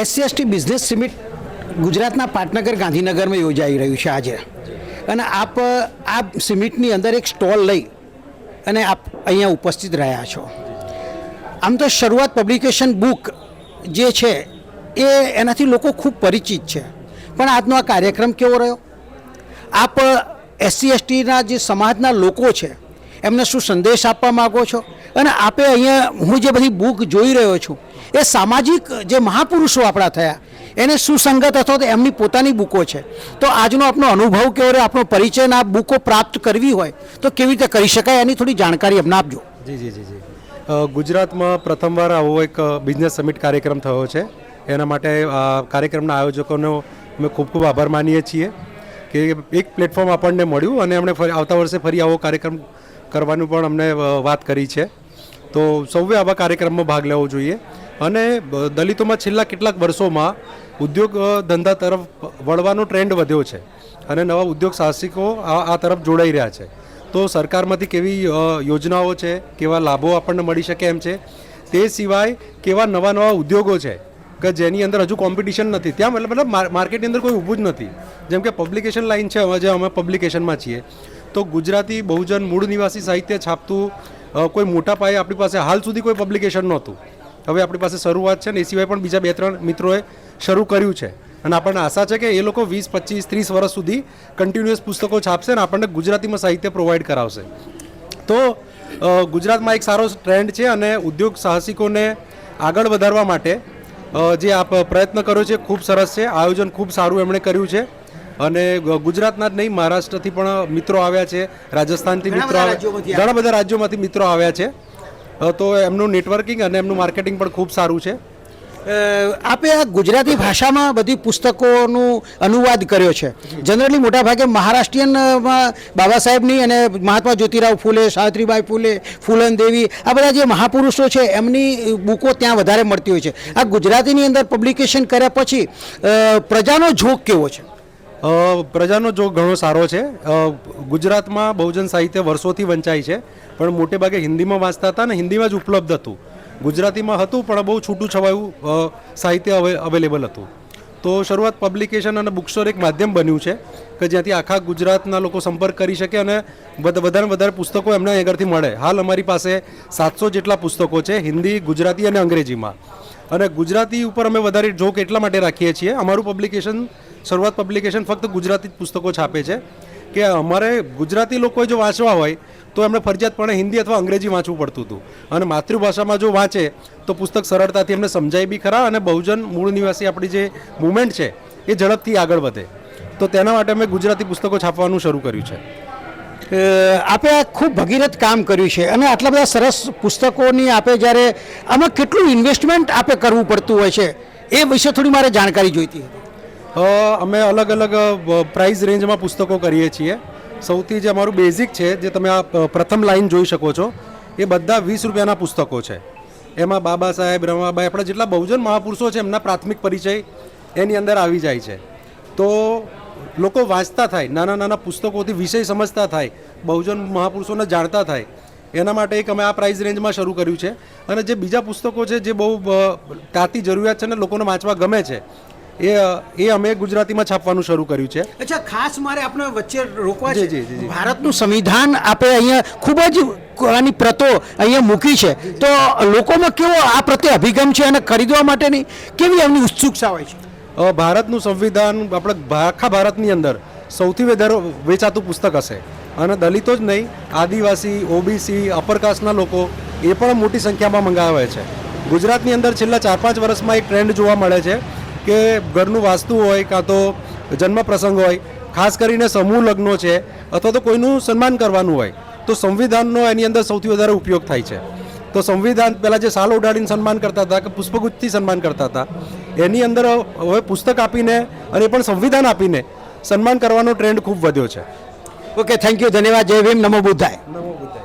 SC ST business summit ગુજરાતના પાટનગર ગાંધીનગરમાં યોજાઈ રહ્યું છે આજે. અને આપ, આ સિમિટની અંદર એક સ્ટોલ લઈ અને આપ અહીંયા ઉપસ્થિત રહ્યા છો. આમ તો શરૂઆત પબ્લિકેશન બુક જે છે, એ એનાથી લોકો ખૂબ પરિચિત છે. પણ આજનો આ કાર્યક્રમ કેવો રહ્યો? આપ એસસી એસટીના જે સમાજના લોકો છે એમને શું સંદેશ આપવા માગો છો? અને આપે અહીંયા હું જે બધી બુક જોઈ રહ્યો છું, એ સામાજિક જે મહાપુરુષો આપણા થયા, એને સુસંગત અથવા તો એમની પોતાની બુકો છે. તો આજનો આપનો અનુભવ કેવો રહ્યો? આપણો પરિચય આ બુકો પ્રાપ્ત કરવી હોય, તો કેવી રીતે કરી શકાય? એની થોડી જાણકારી અમને આપજો. જી જી જી જી. ગુજરાતમાં પ્રથમવાર આવો એક બિઝનેસ સમિટ કાર્યક્રમ થયો છે. એના માટે કાર્યક્રમના આયોજકોનો અમે ખૂબ ખૂબ આભાર માનીએ છીએ કે એક પ્લેટફોર્મ આપણને મળ્યું અને એમણે આવતા વર્ષે ફરી આવો કાર્યક્રમ કરવાનું પણ અમને વાત કરી છે. તો સૌએ આવા કાર્યક્રમમાં ભાગ લેવો જોઈએ. અને દલિતોમાં છેલ્લા કેટલાક વર્ષોમાં ઉદ્યોગ ધંધા તરફ વળવાનો ટ્રેન્ડ વધ્યો છે અને નવા ઉદ્યોગ સાહસિકો આ તરફ જોડાઈ રહ્યા છે. તો સરકારમાંથી કેવી યોજનાઓ છે, કેવા લાભો આપણને મળી શકે એમ છે, તે સિવાય કેવા નવા નવા ઉદ્યોગો છે, કે જેની અંદર હજુ કોમ્પિટિશન નથી. ત્યાં મતલબ મતલબ માર્કેટની અંદર કોઈ ઊભું જ નથી. જેમ કે પબ્લિકેશન લાઇન છે, જે અમે પબ્લિકેશનમાં છીએ. તો ગુજરાતી બહુજન મૂળ નિવાસી સાહિત્ય છાપતું કોઈ મોટા પાયે આપણી પાસે હાલ સુધી કોઈ પબ્લિકેશન નહોતું. હવે આપણી પાસે શરૂઆત છે ને એ સિવાય પણ બીજા બે ત્રણ મિત્રોએ શરૂ કર્યું છે. અને આપણને આશા છે કે એ લોકો વીસ, પચીસ, ત્રીસ વર્ષ સુધી કન્ટિન્યુઅસ પુસ્તકો છાપશે અને આપણને ગુજરાતીમાં સાહિત્ય પ્રોવાઈડ કરાવશે. તો ગુજરાતમાં એક સારો ટ્રેન્ડ છે અને ઉદ્યોગ સાહસિકોને આગળ વધારવા માટે જે આપ પ્રયત્ન કર્યો છે ખૂબ સરસ છે. આયોજન ખૂબ સારું એમણે કર્યું છે. અને ગુજરાતના જ નહીં મહારાષ્ટ્રથી પણ મિત્રો આવ્યા છે. રાજસ્થાનથી મિત્રો ઘણા બધા રાજ્યોમાંથી મિત્રો આવ્યા છે. તો એમનું નેટવર્કિંગ અને એમનું માર્કેટિંગ પણ ખૂબ સારું છે. આપે આ ગુજરાતી ભાષામાં બધી પુસ્તકોનું અનુવાદ કર્યો છે. જનરલી મોટાભાગે મહારાષ્ટ્રીયનમાં બાબા સાહેબની અને મહાત્મા જ્યોતિરાવ ફૂલે સાવિત્રીબાઈ ફૂલે ફૂલન દેવી આ બધા જે મહાપુરુષો છે એમની બુકો ત્યાં વધારે મળતી હોય છે. આ ગુજરાતીની અંદર પબ્લિકેશન કર્યા પછી પ્રજાનો ઝોક કેવો છે? પ્રજાનો જો ઘણો સારો છે. ગુજરાતમાં બહુજન સાહિત્ય વર્ષોથી વંચાય છે, પણ મોટે ભાગે હિન્દીમાં વાંચતા હતા ને હિન્દીમાં જ ઉપલબ્ધ હતું. ગુજરાતીમાં હતું, પણ બહુ છૂટું છવાયું સાહિત્ય અવેલેબલ હતું. તો શરૂઆત પબ્લિકેશન અને બુક સ્ટોર એક માધ્યમ બન્યું છે, કે જ્યાંથી આખા ગુજરાતના લોકો સંપર્ક કરી શકે અને વધ- વધારે વધારે પુસ્તકો એમને આગળથી મળે. હાલ અમારી પાસે સાતસો જેટલા પુસ્તકો છે, હિન્દી, ગુજરાતી અને અંગ્રેજીમાં. અને ગુજરાતી ઉપર અમે વધારે જોક એટલા માટે રાખીએ છીએ. અમારું પબ્લિકેશન શરૂઆત પબ્લિકેશન ફક્ત ગુજરાતી પુસ્તકો છાપે છે. કે અમારે ગુજરાતી લોકોએ જો વાંચવા હોય, તો એમને ફરજિયાતપણે હિન્દી અથવા અંગ્રેજી વાંચવું પડતું હતું. અને માતૃભાષામાં જો વાંચે, તો પુસ્તક સરળતાથી એમને સમજાય બી ખરા અને બહુજન મૂળ નિવાસી આપણી જે મુવમેન્ટ છે, એ ઝડપથી આગળ વધે. તો તેના માટે અમે ગુજરાતી પુસ્તકો છાપવાનું શરૂ કર્યું છે. આપે ખૂબ ભગીરથ કામ કર્યું છે અને આટલા બધા સરસ પુસ્તકોની આપે જ્યારે આમાં કેટલું ઇન્વેસ્ટમેન્ટ આપે કરવું પડતું હોય છે, એ વિશે થોડી મારે જાણકારી જોઈતી અમે અલગ અલગ પ્રાઇસ રેન્જમાં પુસ્તકો કરીએ છીએ. સૌથી જે અમારું બેઝિક છે, જે તમે આ પ્રથમ લાઈન જોઈ શકો છો, એ બધા વીસ રૂપિયાના પુસ્તકો છે. એમાં બાબા સાહેબ, રમાબાઈ, આપણા જેટલા બહુજન મહાપુરુષો છે, એમના પ્રાથમિક પરિચય એની અંદર આવી જાય છે. તો લોકો વાંચતા થાય નાના નાના પુસ્તકોથી વિષય સમજતા થાય બહુજન મહાપુરુષોને જાણતા થાય. એના માટે એક અમે આ પ્રાઇસ રેન્જમાં શરૂ કર્યું છે. અને જે બીજા પુસ્તકો છે જે બહુ તાતી જરૂરિયાત છે ને લોકોને વાંચવા ગમે છે એ એ અમે ગુજરાતીમાં છાપવાનું શરૂ કર્યું છે. અચ્છા ખાસ મારે આપણે વચ્ચે રોકવા છે. ભારતનું સંવિધાન આપે અહીંયા ખૂબ જ આની પ્રતો અહીંયા મૂકી છે. તો લોકોમાં કેવો આ પ્રત્યે અભિગમ છે અને ખરીદવા માટેની કેવી એમની ઉત્સુકતા હોય છે? ભારતનું સંવિધાન આપણે આખા ભારતની અંદર સૌથી વધારે વેચાતું પુસ્તક હશે. અને દલિતો જ નહીં, આદિવાસી, ઓબીસી અપરકાસ્ટના લોકો એ પણ મોટી સંખ્યામાં મંગાવે છે. ગુજરાતની અંદર છેલ્લા ચાર પાંચ વર્ષમાં એક ટ્રેન્ડ જોવા મળે છે કે ઘરનું વાસ્તુ હોય કાં તો જન્મ પ્રસંગ હોય, ખાસ કરીને સમૂહ લગ્નો છે અથવા તો કોઈનું સન્માન કરવાનું હોય, તો સંવિધાનનો એની અંદર સૌથી વધારે ઉપયોગ થાય છે. તો સંવિધાન પહેલાં જે સાલ ઉડાડીને સન્માન કરતા હતા કે પુષ્પગુચ્છથી સન્માન કરતા હતા એની અંદર હવે પુસ્તક આપીને અને પણ સંવિધાન આપીને સન્માન કરવાનો ટ્રેન્ડ ખૂબ વધ્યો છે ઓકે થેન્ક યુ ધન્યવાદ જય ભીમ નમો બુદ્ધાય નમો બુદ્ધાય